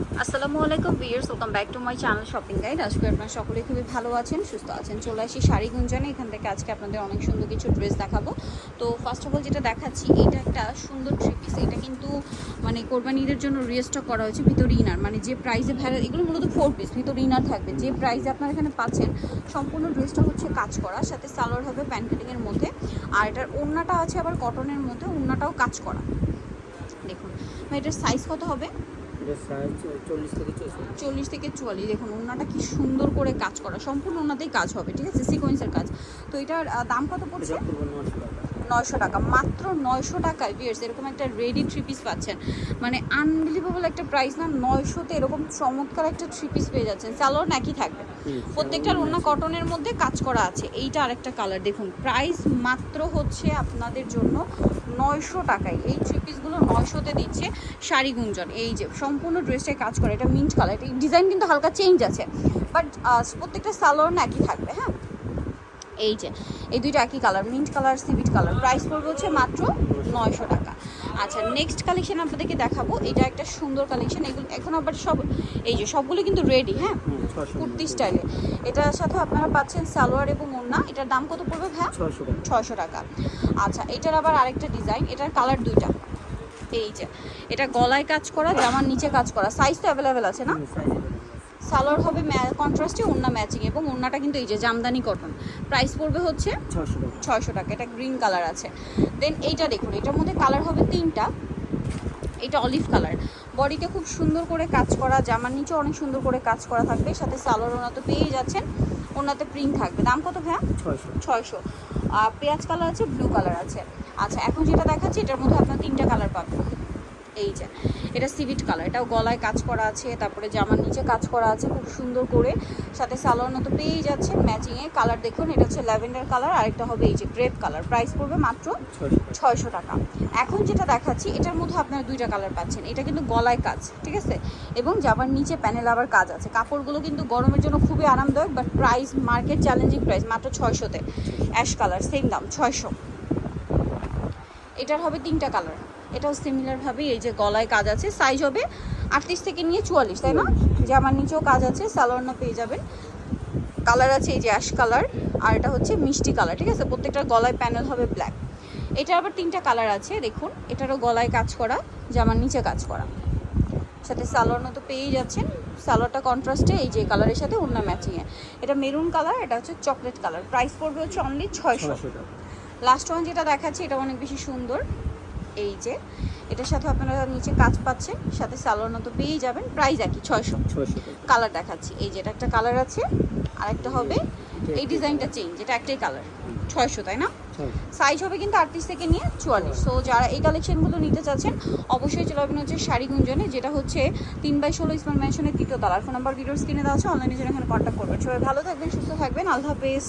আসসালামু আলাইকুম viewers welcome back to my channel shopping guide. আজকে আপনারা সকলে খুবই ভালো আছেন, সুস্থ আছেন। চলে আসি শাড়ি গুঞ্জনে। এখান থেকে আজকে আপনাদের অনেক সুন্দর কিছু ড্রেস দেখাবো। তো ফার্স্ট অফ অল যেটা দেখাচ্ছি, এটা একটা সুন্দর থ্রি এটা কিন্তু মানে কোরবানিদের জন্য রিস্টক করা হয়েছে ভিতরে ইনার। মানে যে প্রাইসে ভ্যারা এগুলো মূলত ফোর পিস ভিতরে ইনার থাকবে। যে প্রাইসে আপনারা এখানে পাচ্ছেন, সম্পূর্ণ ড্রেসটা হচ্ছে কাজ করা, সাথে সালোয়ার হবে প্যান্ট কাটিংয়ের মধ্যে। আর এটার ওড়নাটা আছে আবার কটনের মধ্যে ওড়নাটাও কাজ করা। দেখুন এটার সাইজ কত হবে? চল্লিশ থেকে চৌষট্টি চল্লিশ থেকে চুয়াল্লিশ দেখুন ওনাটা কি সুন্দর করে কাজ করা। সম্পূর্ণ ওনাতেই কাজ হবে ঠিক আছে? সিকোয়েন্সের কাজ। তো এটার দাম কত পড়ছে? নয়শো টাকা। মাত্র নয়শো টাকায় বিয়ার্স এরকম একটা রেডি থ্রি পিস পাচ্ছেন। মানে আনবিলিভেবল একটা প্রাইস না নয়শোতে এরকম চমৎকার একটা থ্রি পিস পেয়ে যাচ্ছেন। স্যালোর নাকি থাকবে। প্রত্যেকটার ওনা কটনের মধ্যে কাজ করা আছে। এইটা আরেকটা কালার দেখুন প্রাইস মাত্র হচ্ছে আপনাদের জন্য নয়শো টাকায়। এই থ্রি পিসগুলো নয়শোতে দিচ্ছে শাড়ি গুঞ্জন এই যে সম্পূর্ণ ড্রেসটায় কাজ করে। এটা মিন্ট কালার এটা ডিজাইন কিন্তু হালকা চেঞ্জ আছে। বাট প্রত্যেকটা সালোয়ার না একই থাকবে হ্যাঁ? এই যে এই দুইটা একই কালার মিন্ট কালার সিভিট কালার প্রাইস পড়বে হচ্ছে মাত্র নয়শো টাকা। আচ্ছা নেক্সট কালেকশন আপনাদেরকে দেখাবো। এটা একটা সুন্দর কালেকশন এগুলো এখন আবার সব এই যে সবগুলো কিন্তু রেডি হ্যাঁ? কুর্তি স্টাইলে এটার সাথে আপনারা পাচ্ছেন সালোয়ার এবং ওড়না। এটার দাম কত পড়বে টাকা। ছয়শো টাকা। আচ্ছা এটার আবার আরেকটা ডিজাইন এটার কালার দুইটা। এই যে এটা গলায় কাজ করা জামার নিচে কাজ করা। সাইজ তো অ্যাভেলেবেল আছে না? সালোয়ার হবে কন্ট্রাস্টে ওড়না ম্যাচিং এবং ওড়নাটা কিন্তু এই যে জামদানি কটন প্রাইস পড়বে হচ্ছে ছশো ছয়শো টাকা এটা গ্রিন কালার আছে। দেন এইটা দেখুন এটার মধ্যে কালার হবে তিনটা। এটা অলিভ কালার বডিতে খুব সুন্দর করে কাজ করা জামার নিচে অনেক সুন্দর করে কাজ করা থাকবে। সাথে সালোয়ার ওনা তো পেয়েই যাচ্ছেন ওনাতে প্রিন্ট থাকবে। দাম কত ভ্যা ছয়শো। ছয়শো। আর পেঁয়াজ কালার আছে ব্লু কালার আছে। আচ্ছা এখন যেটা দেখাচ্ছি এটার মধ্যে আপনার তিনটা কালার পাবেন। এই যে এটা সিভিট কালার এটাও গলায় কাজ করা আছে তারপরে জামার নিচে কাজ করা আছে খুব সুন্দর করে। সাথে সালোয়ার মতো পেয়েই যাচ্ছে ম্যাচিংয়ে কালার দেখুন এটা হচ্ছে ল্যাভেন্ডার কালার আরেকটা হবে এই যে গ্রেপ কালার প্রাইস পড়বে মাত্র ছয়শো টাকা। ছয়শো টাকা। এখন যেটা দেখাচ্ছি এটার মধ্যে আপনারা দুইটা কালার পাচ্ছেন এটা কিন্তু গলায় কাজ ঠিক আছে? এবং জামার নিচে প্যানেল আবার কাজ আছে কাপড়গুলো কিন্তু গরমের জন্য খুবই আরামদায়ক but price market challenging price মাত্র ছয়শোতে। অ্যাশ কালার সেম দাম ছয়শো। এটার হবে তিনটা কালার। এটাও সিমিলারভাবেই এই যে গলায় কাজ আছে সাইজ হবে আটত্রিশ থেকে নিয়ে চুয়াল্লিশ তাই না? জামার নিচেও কাজ আছে সালোয়ারনা পেয়ে যাবেন। কালার আছে এই যে অ্যাশ কালার আর এটা হচ্ছে মিষ্টি কালার ঠিক আছে? প্রত্যেকটার গলায় প্যানেল হবে ব্ল্যাক এটার আবার তিনটা কালার আছে দেখুন এটারও গলায় কাজ করা জামার নিচে কাজ করা। সাথে সালোয়ার তো পেয়েই যাচ্ছেন। সালোয়ারটা কন্ট্রাস্টে এই যে কালারের সাথে অন্য ম্যাচিংয়ে এটা মেরুন কালার এটা হচ্ছে চকলেট কালার প্রাইস পড়বে হচ্ছে অনলি ছয়শো। লাস্ট ওয়ান যেটা দেখাচ্ছে এটা অনেক বেশি সুন্দর। এই যে এটার সাথে আপনারা নিচে কাজ পাচ্ছেন সাথে সালোয়ার মতো পেয়েই যাবেন প্রাইস একই ছয়শো। কালার দেখাচ্ছি এই যে এটা একটা কালার আছে আরেকটা হবে এই ডিজাইনটা চেঞ্জ এটা একটাই কালার ছয়শো তাই না? সাইজ হবে কিন্তু আটত্রিশ থেকে নিয়ে চুয়াল্লিশ। সো যারা এই কালেকশনগুলো নিতে চাচ্ছেন অবশ্যই চলে আসবেন হচ্ছে শাড়ি গুঞ্জনে যেটা হচ্ছে তিন বাই ষোলো ইসমান ম্যানশনের তৃতীয় তলার ফোন নাম্বার ভিডিওস কিনে দেওয়া আছে অনলাইনে জন্য এখানে কন্ট্যাক্ট করবেন। সবাই ভালো থাকবেন সুস্থ থাকবেন। আল্লাহ হাফেজ।